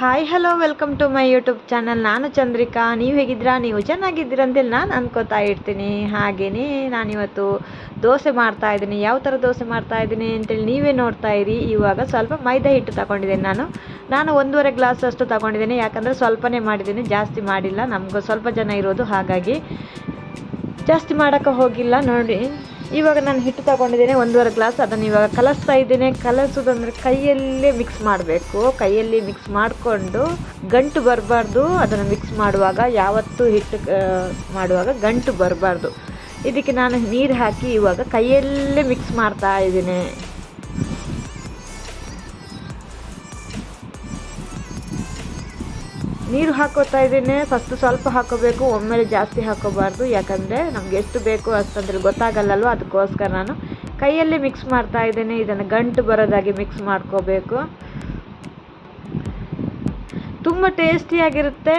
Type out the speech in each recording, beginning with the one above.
Hi hello welcome to my YouTube channel ನಾನು ಚಂದ್ರಿಕಾ. ನೀವು ಹೇಗಿದ್ದೀರಾ? ನೀವು ಚೆನ್ನಾಗಿದ್ದೀರ ಅಂತೇಳಿ ನಾನು ಅನ್ಕೋತಾ ಇರ್ತೀನಿ. ಹಾಗೆಯೇ ನಾನಿವತ್ತು ದೋಸೆ ಮಾಡ್ತಾ ಇದ್ದೀನಿ. ಯಾವ ಥರ ದೋಸೆ ಮಾಡ್ತಾ ಇದ್ದೀನಿ ಅಂತೇಳಿ ನೀವೇ ನೋಡ್ತಾ ಇರಿ. ಇವಾಗ ಸ್ವಲ್ಪ ಮೈದಾ ಹಿಟ್ಟು ತಗೊಂಡಿದ್ದೀನಿ ನಾನು. ನಾನು ಒಂದೂವರೆ ಗ್ಲಾಸ್ ಅಷ್ಟು ತಗೊಂಡಿದ್ದೀನಿ. ಯಾಕಂದರೆ ಸ್ವಲ್ಪನೇ ಮಾಡಿದ್ದೀನಿ. ಜಾಸ್ತಿ ಮಾಡಿಲ್ಲ. ನಮಗೂ ಸ್ವಲ್ಪ ಜನ ಇರೋದು ಹಾಗಾಗಿ ಜಾಸ್ತಿ ಮಾಡೋಕ್ಕೆ ಹೋಗಿಲ್ಲ. ನೋಡಿ. ಇವಾಗ ನಾನು ಹಿಟ್ಟು ತಗೊಂಡಿದ್ದೇನೆ, ಒಂದೂವರೆ ಗ್ಲಾಸ್ ಅದನ್ನು ಇವಾಗ ಕಲಸ್ತಾ ಇದ್ದೀನಿ. ಕಲಸೋದಂದ್ರೆ ಕೈಯಲ್ಲೇ ಮಿಕ್ಸ್ ಮಾಡಬೇಕು. ಕೈಯಲ್ಲಿ ಮಿಕ್ಸ್ ಮಾಡಿಕೊಂಡು ಗಂಟು ಬರಬಾರ್ದು. ಅದನ್ನು ಮಿಕ್ಸ್ ಮಾಡುವಾಗ, ಯಾವತ್ತೂ ಹಿಟ್ಟು ಮಾಡುವಾಗ ಗಂಟು ಬರಬಾರ್ದು. ಇದಕ್ಕೆ ನಾನು ನೀರು ಹಾಕಿ ಇವಾಗ ಕೈಯಲ್ಲೇ ಮಿಕ್ಸ್ ಮಾಡ್ತಾ ಇದ್ದೀನಿ. ನೀರು ಹಾಕೋತಾ ಇದ್ದೀನಿ. ಫಸ್ಟ್ ಸ್ವಲ್ಪ ಹಾಕೋಬೇಕು, ಒಮ್ಮೆಲೆ ಜಾಸ್ತಿ ಹಾಕೋಬಾರ್ದು. ಯಾಕಂದರೆ ನಮ್ಗೆ ಎಷ್ಟು ಬೇಕು ಅಷ್ಟಂದ್ರೆ ಗೊತ್ತಾಗಲ್ಲಲ್ವ? ಅದಕ್ಕೋಸ್ಕರ ನಾನು ಕೈಯಲ್ಲಿ ಮಿಕ್ಸ್ ಮಾಡ್ತಾ ಇದ್ದೀನಿ. ಇದನ್ನು ಗಂಟು ಬರೋದಾಗಿ ಮಿಕ್ಸ್ ಮಾಡ್ಕೋಬೇಕು. ತುಂಬ ಟೇಸ್ಟಿಯಾಗಿರುತ್ತೆ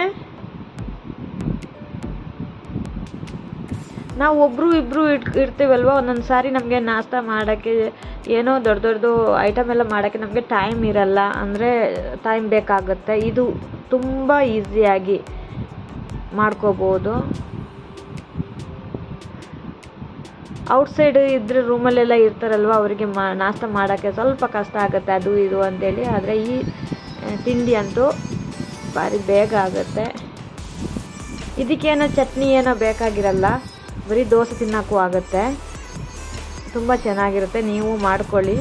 ನಾವು ಒಬ್ಬರು ಇಬ್ಬರು ಇಟ್ ಇರ್ತೀವಲ್ವ ಒಂದೊಂದು ಸಾರಿ ನಮಗೆ ನಾಷ್ಟ ಮಾಡೋಕ್ಕೆ ಏನೋ ದೊಡ್ಡ ದೊಡ್ಡದು ಐಟಮ್ ಎಲ್ಲ ಮಾಡೋಕ್ಕೆ ನಮಗೆ ಟೈಮ್ ಇರಲ್ಲ. ಅಂದರೆ ಟೈಮ್ ಬೇಕಾಗುತ್ತೆ. ಇದು ತುಂಬ ಈಸಿಯಾಗಿ ಮಾಡ್ಕೋಬೋದು. ಔಟ್ಸೈಡ್ ಇದ್ರೆ ರೂಮಲ್ಲೆಲ್ಲ ಇರ್ತಾರಲ್ವ, ಅವರಿಗೆ ಮಾ, ನಾಷ್ಟ ಮಾಡೋಕ್ಕೆ ಸ್ವಲ್ಪ ಕಷ್ಟ ಆಗುತ್ತೆ, ಅದು ಇದು ಅಂತೇಳಿ. ಆದರೆ ಈ ತಿಂಡಿ ಅಂತೂ ಭಾರಿ ಬೇಗ ಆಗುತ್ತೆ. ಇದಕ್ಕೇನೋ ಚಟ್ನಿ ಏನೋ ಬೇಕಾಗಿರಲ್ಲ. ಬರೀ ದೋಸೆ ತಿನ್ನೋಕ್ಕೂ ಆಗುತ್ತೆ. ತುಂಬ ಚೆನ್ನಾಗಿರುತ್ತೆ, ನೀವು ಮಾಡ್ಕೊಳ್ಳಿ.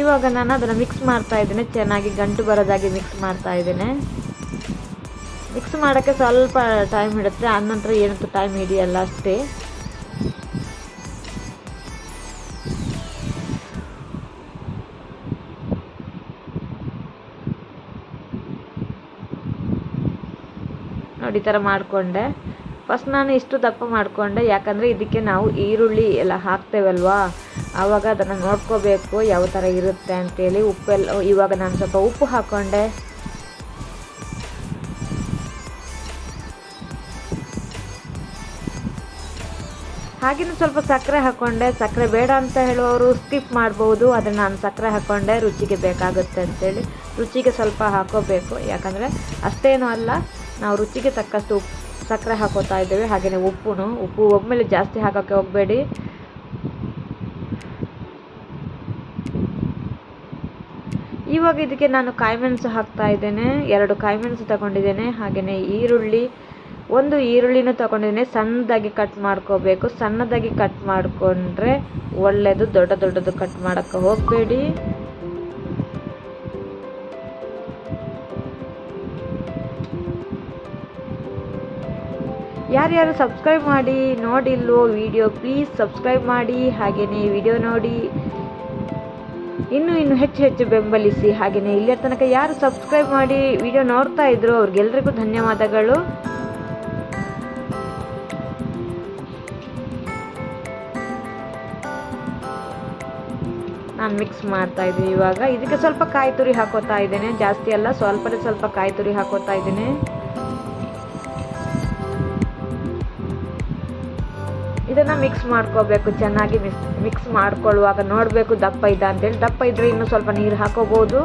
ಇವಾಗ ನಾನು ಅದನ್ನು ಮಿಕ್ಸ್ ಮಾಡ್ತಾ ಇದ್ದೇನೆ, ಚೆನ್ನಾಗಿ ಗಂಟು ಬರೋದಾಗಿ ಮಿಕ್ಸ್ ಮಾಡ್ತಾ ಇದ್ದೇನೆ. ಮಿಕ್ಸ್ ಮಾಡೋಕ್ಕೆ ಸ್ವಲ್ಪ ಟೈಮ್ ಹಿಡುತ್ತೆ ಆನಂತರ ಏನಂತೂ ಟೈಮ್ ಹಿಡಿಯಲ್ಲ ಅಷ್ಟೇ. ನೋಡಿ, ಈ ಥರ ಮಾಡಿಕೊಂಡೆ. ಫಸ್ಟ್ ನಾನು ಇಷ್ಟು ದಪ್ಪ ಮಾಡಿಕೊಂಡೆ, ಯಾಕಂದರೆ ಇದಕ್ಕೆ ನಾವು ಈರುಳ್ಳಿ ಎಲ್ಲ ಹಾಕ್ತೇವಲ್ವಾ? ಆವಾಗ ಅದನ್ನು ನೋಡ್ಕೋಬೇಕು ಯಾವ ಥರ ಇರುತ್ತೆ ಅಂತೇಳಿ ಉಪ್ಪೆಲ್ಲ, ಇವಾಗ ನಾನು ಸ್ವಲ್ಪ ಉಪ್ಪು ಹಾಕ್ಕೊಂಡೆ ಹಾಗೆಯೇ ಸ್ವಲ್ಪ ಸಕ್ಕರೆ ಹಾಕ್ಕೊಂಡೆ ಸಕ್ಕರೆ ಬೇಡ ಅಂತ ಹೇಳುವವರು ಸ್ಕಿಪ್ ಮಾಡ್ಬೋದು ಅದನ್ನು ನಾನು ಸಕ್ಕರೆ ಹಾಕ್ಕೊಂಡೆ ರುಚಿಗೆ ಬೇಕಾಗುತ್ತೆ ಅಂತೇಳಿ. ರುಚಿಗೆ ಸ್ವಲ್ಪ ಹಾಕೋಬೇಕು, ಯಾಕಂದರೆ ಅಷ್ಟೇನೂ ಅಲ್ಲ, ನಾವು ರುಚಿಗೆ ತಕ್ಕಷ್ಟು ಉಪ್ಪು ಸಕ್ಕರೆ ಹಾಕೋತಾ ಇದ್ದೇವೆ ಹಾಗೆಯೇ ಉಪ್ಪು ಉಪ್ಪು ಒಮ್ಮೆಲೆ ಜಾಸ್ತಿ ಹಾಕೋಕ್ಕೆ ಹೋಗಬೇಡಿ. ಇವಾಗ ಇದಕ್ಕೆ ನಾನು ಕಾಯಿಮೆಣಸು ಹಾಕ್ತಾ ಇದ್ದೇನೆ. ಎರಡು ಕಾಯಿಮೆಣಸು ತಗೊಂಡಿದ್ದೇನೆ ಹಾಗೆಯೇ ಈರುಳ್ಳಿ. ಒಂದು ಈರುಳ್ಳಿನೂ ತಗೊಂಡಿದ್ದೇನೆ. ಸಣ್ಣದಾಗಿ ಕಟ್ ಮಾಡ್ಕೋಬೇಕು. ಸಣ್ಣದಾಗಿ ಕಟ್ ಮಾಡಿಕೊಂಡ್ರೆ ಒಳ್ಳೆಯದು ದೊಡ್ಡ ದೊಡ್ಡದು ಕಟ್ ಮಾಡೋಕ್ಕೆ ಹೋಗಬೇಡಿ. ಯಾರ್ಯಾರು ಸಬ್ಸ್ಕ್ರೈಬ್ ಮಾಡಿ ನೋಡಿಲ್ವೋ ವಿಡಿಯೋ ಪ್ಲೀಸ್ ಸಬ್ಸ್ಕ್ರೈಬ್ ಮಾಡಿ. ಹಾಗೆಯೇ ವಿಡಿಯೋ ನೋಡಿ. ಇನ್ನೂ, ಇನ್ನು ಹೆಚ್ಚು ಹೆಚ್ಚು ಬೆಂಬಲಿಸಿ. ಹಾಗೆಯೇ ಇಲ್ಲಿಯ ತನಕ ಯಾರು ಸಬ್ಸ್ಕ್ರೈಬ್ ಮಾಡಿ ವಿಡಿಯೋ ನೋಡ್ತಾ ಇದ್ರು ಅವ್ರಿಗೆಲ್ರಿಗೂ ಧನ್ಯವಾದಗಳು. ನಾನು ಮಿಕ್ಸ್ ಮಾಡ್ತಾ ಇದ್ದೀನಿ ಇವಾಗ. ಇದಕ್ಕೆ ಸ್ವಲ್ಪ ಕಾಯಿ ತುರಿ ಹಾಕೋತಾ ಇದ್ದೇನೆ. ಜಾಸ್ತಿ ಅಲ್ಲ, ಸ್ವಲ್ಪನೇ ಸ್ವಲ್ಪ ಕಾಯಿ ತುರಿ ಹಾಕೋತಾ ಇದ್ದೀನಿ. ಇದನ್ನು ಮಿಕ್ಸ್ ಮಾಡ್ಕೋಬೇಕು, ಚೆನ್ನಾಗಿ ಮಿಕ್ಸ್ ಮಿಕ್ಸ್ ಮಾಡ್ಕೊಳ್ಳುವಾಗ ನೋಡಬೇಕು ದಪ್ಪ ಇದ್ದ ಅಂತೇಳಿ. ದಪ್ಪ ಇದ್ದರೆ ಇನ್ನೂ ಸ್ವಲ್ಪ ನೀರು ಹಾಕೋಬೋದು.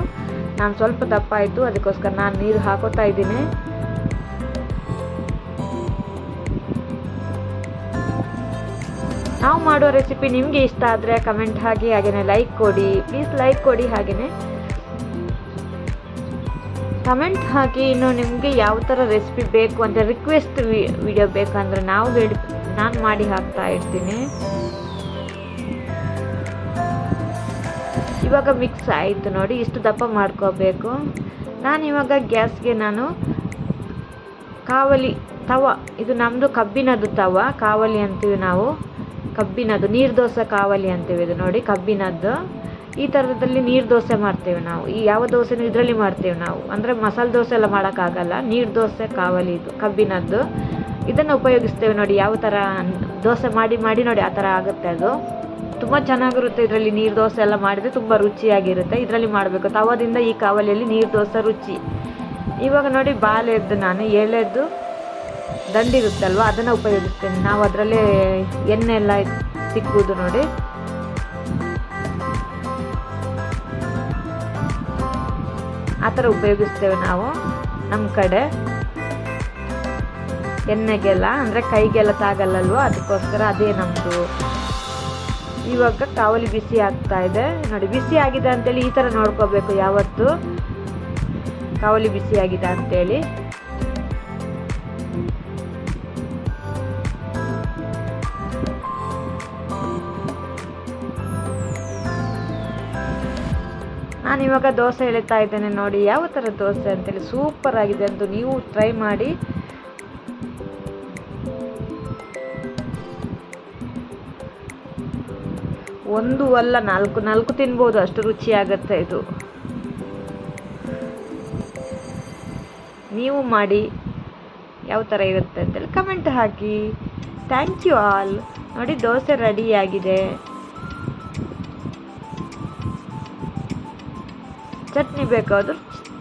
ನಾನು ಸ್ವಲ್ಪ ದಪ್ಪ ಆಯಿತು, ಅದಕ್ಕೋಸ್ಕರ ನಾನು ನೀರು ಹಾಕೋತಾ ಇದ್ದೀನಿ. ನಾವು ಮಾಡುವ ರೆಸಿಪಿ ನಿಮಗೆ ಇಷ್ಟ ಆದರೆ ಕಮೆಂಟ್ ಹಾಕಿ ಹಾಗೆಯೇ ಲೈಕ್ ಕೊಡಿ. ಪ್ಲೀಸ್ ಲೈಕ್ ಕೊಡಿ ಹಾಗೆಯೇ ಕಮೆಂಟ್ ಹಾಕಿ ಇನ್ನು ನಿಮಗೆ ಯಾವ ಥರ ರೆಸಿಪಿ ಬೇಕು ಅಂತ ರಿಕ್ವೆಸ್ಟ್ ವಿಡಿಯೋ ಬೇಕಂದ್ರೆ ನಾವು ಹೇಳಿ ನಾನು ಮಾಡಿ ಹಾಕ್ತಾ ಇರ್ತೀನಿ. ಇವಾಗ ಮಿಕ್ಸ್ ಆಯಿತು ನೋಡಿ, ಇಷ್ಟು ದಪ್ಪ ಮಾಡ್ಕೋಬೇಕು. ನಾನು ಇವಾಗ ಗ್ಯಾಸ್ಗೆ ನಾನು ಕಾವಲಿ ತವ, ಇದು ನಮ್ಮದು ಕಬ್ಬಿನದು ತವ, ಕಾವಲಿ ಅಂತೀವಿ ನಾವು. ಕಬ್ಬಿನದು, ನೀರು ದೋಸೆ ಕಾವಲಿ ಅಂತೀವಿ ಇದು ನೋಡಿ, ಕಬ್ಬಿನದ್ದು. ಈ ಥರದಲ್ಲಿ ನೀರು ದೋಸೆ ಮಾಡ್ತೇವೆ ನಾವು. ಈ ಯಾವ ದೋಸೆನೂ ಇದರಲ್ಲಿ ಮಾಡ್ತೇವೆ ನಾವು. ಅಂದರೆ ಮಸಾಲೆ ದೋಸೆ ಎಲ್ಲ ಮಾಡೋಕ್ಕಾಗಲ್ಲ. ನೀರು ದೋಸೆ, ಕಾವಲಿ ಇದು, ಕಬ್ಬಿನದ್ದು. ಇದನ್ನು ಉಪಯೋಗಿಸ್ತೇವೆ ನೋಡಿ, ಯಾವ ಥರ ದೋಸೆ ಮಾಡಿ ಮಾಡಿ ನೋಡಿ, ಆ ಥರ ಆಗುತ್ತೆ ಅದು. ತುಂಬ ಚೆನ್ನಾಗಿರುತ್ತೆ ಇದರಲ್ಲಿ ನೀರು ದೋಸೆ ಎಲ್ಲ ಮಾಡಿದರೆ ತುಂಬ ರುಚಿಯಾಗಿರುತ್ತೆ, ಇದರಲ್ಲಿ ಮಾಡಬೇಕು. ತವದಿಂದ ಈ ಕಾವಲಿಯಲ್ಲಿ ನೀರು ದೋಸೆ ರುಚಿ. ಇವಾಗ ನೋಡಿ ಬಾಲೆದ್ದು ನಾನು ಎಳೆದ್ದು ದಂಡಿರುತ್ತಲ್ವ, ಅದನ್ನು ಉಪಯೋಗಿಸ್ತೇನೆ. ನಾವು ಅದರಲ್ಲೇ ಎಣ್ಣೆ ಎಲ್ಲ ಸಿಕ್ಕುವುದು ನೋಡಿ. ಆ ಥರ ಉಪಯೋಗಿಸ್ತೇವೆ ನಾವು ನಮ್ಮ ಕಡೆ. ಎಣ್ಣೆಗೆಲ್ಲ ಅಂದರೆ ಕೈಗೆಲ್ಲ ತಾಗಲ್ಲಲ್ವ? ಅದಕ್ಕೋಸ್ಕರ ಅದೇ ನಮ್ಮದು ಇವಾಗ ಕಾವಲಿ ಬಿಸಿ ಆಗ್ತಾ ಇದೆ. ನೋಡಿ, ಬಿಸಿ ಆಗಿದೆ ಅಂತೇಳಿ ಈ ಥರ ನೋಡ್ಕೋಬೇಕು ಯಾವತ್ತು. ಕಾವಲಿ ಬಿಸಿ ಆಗಿದೆ ಅಂತೇಳಿ. ನಾನು ಇವಾಗ ದೋಸೆ ಎಳಿತಾ ಇದ್ದೇನೆ ನೋಡಿ. ಯಾವ ಥರ ದೋಸೆ ಅಂತೇಳಿ? ಸೂಪರ್ ಆಗಿದೆ ಅಂತ ನೀವು ಟ್ರೈ ಮಾಡಿ. ಒಂದು ಅಲ್ಲ, ನಾಲ್ಕು ನಾಲ್ಕು ತಿನ್ಬೋದು, ಅಷ್ಟು ರುಚಿಯಾಗತ್ತೆ ಇದು. ನೀವು ಮಾಡಿ, ಯಾವ ಥರ ಇರುತ್ತೆ ಅಂತೇಳಿ ಕಮೆಂಟ್ ಹಾಕಿ. ಥ್ಯಾಂಕ್ ಯು ಆಲ್ ನೋಡಿ, ದೋಸೆ ರೆಡಿಯಾಗಿದೆ. ಚಟ್ನಿ ಬೇಕಾದರೂ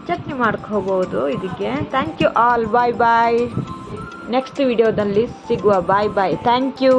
ಚಟ್ನಿ ಮಾಡ್ಕೋಬೋದು ಇದಕ್ಕೆ. Thank you all bye bye next ವಿಡಿಯೋದಲ್ಲಿ ಸಿಗುವ. ಬಾಯ್ ಬಾಯ್ ಥ್ಯಾಂಕ್ ಯು